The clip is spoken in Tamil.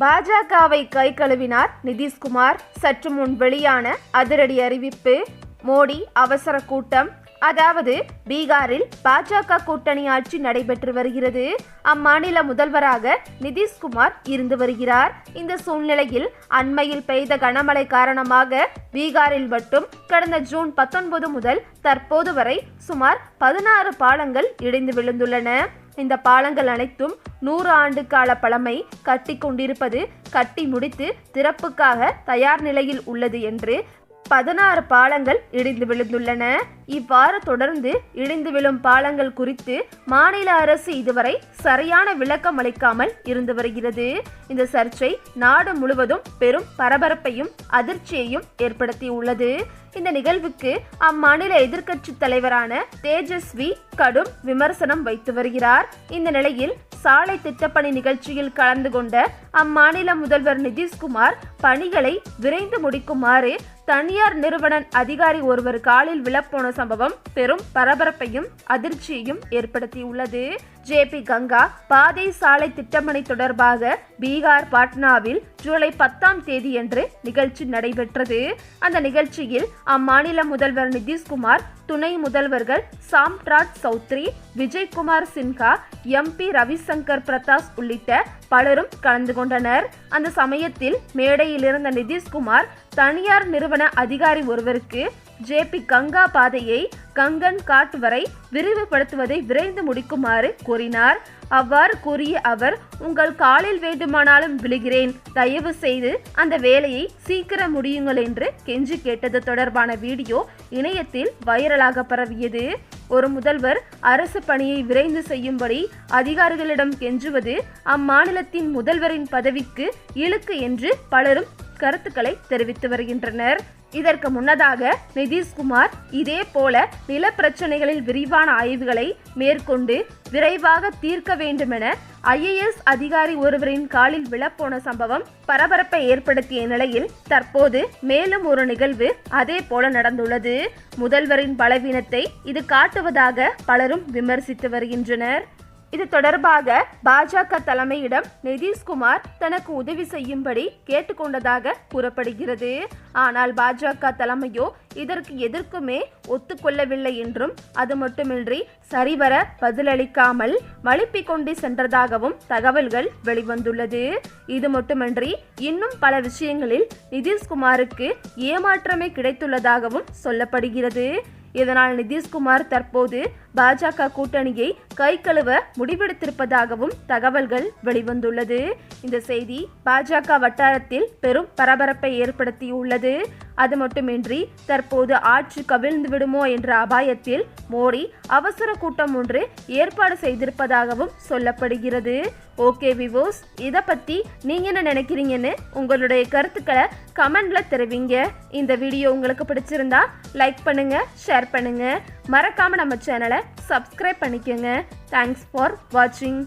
பாஜகவை கை கழுவினார் நிதிஷ்குமார். சற்று முன் வெளியான அதிரடி அறிவிப்பு. மோடி அவசர கூட்டம். அதாவது பீகாரில் பாஜக கூட்டணி ஆட்சி நடைபெற்று வருகிறது. அம்மாநில முதல்வராக நிதிஷ்குமார் இருந்து வருகிறார். இந்த சூழ்நிலையில் அண்மையில் பெய்த கனமழை காரணமாக பீகாரில் மட்டும் கடந்த ஜூன் பத்தொன்பது முதல் தற்போது வரை சுமார் பதினாறு பாலங்கள் இடிந்து விழுந்துள்ளன. இந்த பாலங்கள் அனைத்தும் நூறு ஆண்டு கால பழமை கட்டி கொண்டிருப்பது கட்டி முடித்து திறப்புக்காக தயார் நிலையில் உள்ளது என்று பதினாறு பாலங்கள் இடிந்து விழுந்துள்ளன. இவ்வாறு தொடர்ந்து இடிந்து விழும் பாலங்கள் குறித்து மாநில அரசு இதுவரை சரியான விளக்கம் அளிக்காமல் இருந்து வருகிறது. இந்த சர்ச்சை நாடு முழுவதும் பெரும் பரபரப்பையும் அதிர்ச்சியையும் ஏற்படுத்தியுள்ளது. இந்த நிகழ்வுக்கு அம்மாநில எதிர்க்கட்சி தலைவரான தேஜஸ்வி கடும் விமர்சனம் வைத்து வருகிறார். இந்த நிலையில் சாலை திட்டப்பணி நிகழ்ச்சியில் கலந்து கொண்ட அம்மாநில முதல்வர் நிதிஷ்குமார் பணிகளை விரைந்து முடிக்குமாறு தனியார் நிறுவன அதிகாரி ஒருவர் காலில் விழப்போன சம்பவம் பெரும் பரபரப்பையும் அதிர்ச்சியையும் ஏற்படுத்தியுள்ளது. ஜே பி கங்கா பாதை சாலை திட்டமணி தொடர்பாக பீகார் பாட்னாவில் ஜூலை பத்தாம் தேதியன்று நிகழ்ச்சி நடைபெற்றது. அந்த நிகழ்ச்சியில் அம்மாநில முதல்வர் நிதிஷ்குமார் துணை முதல்வர்கள் சாம்ட்ராட் சௌத்ரி விஜய்குமார் சின்ஹா எம்பி ரவிசங்கர் பிரதாஸ் உள்ளிட்ட பலரும் கலந்து கொண்டனர். அந்த சமயத்தில் மேடையில் இருந்த நிதிஷ்குமார் தனியார் நிறுவன அதிகாரி ஒருவருக்கு ஜேபி கங்கா பாதையை கங்கன் காட் வரை விரிவுபடுத்துவதை விரைந்து முடிக்குமாறு கூறினார். அவ்வாறு கூறிய அவர் உங்கள் காலில் வேண்டுமானாலும் விழுகிறேன். தயவு செய்து அந்த வேலையை சீக்கிரம் முடியுங்கள் என்று கெஞ்சி கேட்டது தொடர்பான வீடியோ இணையத்தில் வைரலாக பரவியது. ஒரு முதல்வர் அரசு பணியை விரைந்து செய்யும்படி அதிகாரிகளிடம் கெஞ்சுவது அம்மாநிலத்தின் முதல்வரின் பதவிக்கு இழுக்கு என்று பலரும் கருத்துக்களை தெரிவித்து வருகின்றனர். இதற்கு முன்னதாக நிதிஷ்குமார் இதே போல நில பிரச்சனைகளில் விரிவான ஆய்வுகளை மேற்கொண்டு விரைவாக தீர்க்க வேண்டுமென ஐஏஎஸ் அதிகாரி ஒருவரின் காலில் விழப்போன சம்பவம் பரபரப்பை ஏற்படுத்திய நிலையில் தற்போது மேலும் ஒரு நிகழ்வு அதே போல நடந்துள்ளது. முதல்வரின் பலவீனத்தை இது காட்டுவதாக பலரும் விமர்சித்து வருகின்றனர். இது தொடர்பாக பாஜக தலைமையிடம் நிதிஷ்குமார் தனக்கு உதவி செய்யும்படி கேட்டுக்கொண்டதாக கூறப்படுகிறது. ஆனால் பாஜக தலைமையோ இதற்கு எதற்குமே ஒத்துக்கொள்ளவில்லை என்றும் அது மட்டுமின்றி சரிவர பதிலளிக்காமல் வழுப்பிக் கொண்டு சென்றதாகவும் தகவல்கள் வெளிவந்துள்ளது. இது மட்டுமின்றி இன்னும் பல விஷயங்களில் நிதிஷ்குமாருக்கு ஏமாற்றமே கிடைத்துள்ளதாகவும் சொல்லப்படுகிறது. இதனால் நிதிஷ்குமார் தற்போது பாஜக கூட்டணியை கை கழுவ முடிவெடுத்திருப்பதாகவும் தகவல்கள் வெளிவந்துள்ளது. இந்த செய்தி பாஜக வட்டாரத்தில் பெரும் பரபரப்பை ஏற்படுத்தியுள்ளது. அது மட்டுமின்றி தற்போது ஆட்சி கவிழ்ந்து விடுமோ என்ற அபாயத்தில் மோடி அவசர கூட்டம் ஒன்று ஏற்பாடு செய்திருப்பதாகவும் சொல்லப்படுகிறது. ஓகே விவோஸ் இதை பற்றி நீங்கள் என்ன நினைக்கிறீங்கன்னு உங்களுடைய கருத்துக்களை கமெண்ட்ல தெரிவிங்க. இந்த வீடியோ உங்களுக்கு பிடிச்சிருந்தா லைக் பண்ணுங்க ஷேர் பண்ணுங்க. மறக்காம நம்ம சேனலை சப்ஸ்கிரைப் பண்ணிக்கோங்க. தேங்க்ஸ் ஃபார் வாட்சிங்